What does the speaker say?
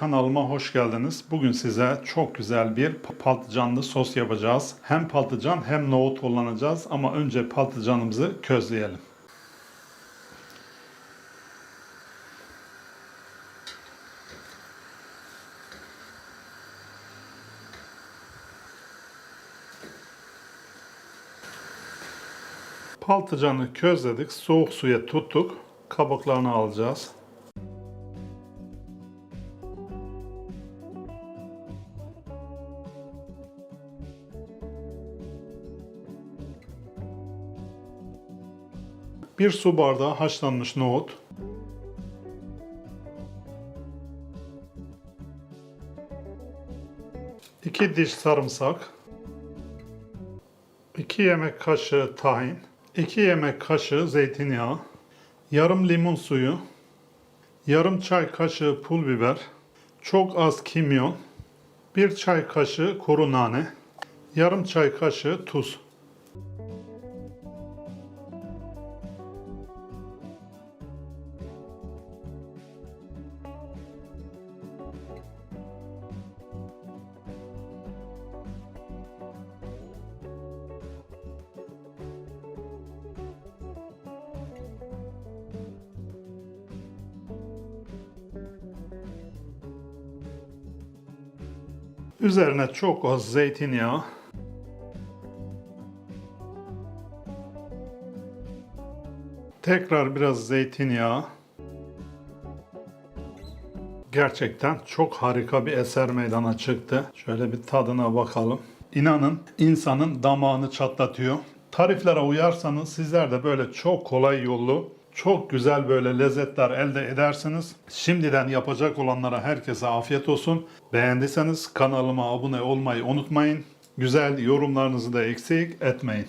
Kanalıma hoş geldiniz. Bugün size çok güzel bir patlıcanlı sos yapacağız. Hem patlıcan hem nohut kullanacağız ama önce patlıcanımızı közleyelim. Patlıcanı közledik, soğuk suya tuttuk. Kabuklarını alacağız. Bir su bardağı haşlanmış nohut. İki diş sarımsak. 2 yemek kaşığı tahin. 2 yemek kaşığı zeytinyağı. Yarım limon suyu. Yarım çay kaşığı pul biber. Çok az kimyon. 1 çay kaşığı kuru nane. Yarım çay kaşığı tuz. Üzerine çok az zeytinyağı. Tekrar biraz zeytinyağı. Gerçekten çok harika bir eser meydana çıktı. Şöyle bir tadına bakalım. İnanın insanın damağını çatlatıyor. Tariflere uyarsanız sizler de böyle çok kolay yollu, çok güzel böyle lezzetler elde edersiniz. Şimdiden yapacak olanlara herkese afiyet olsun. Beğendiyseniz kanalıma abone olmayı unutmayın. Güzel yorumlarınızı da eksik etmeyin.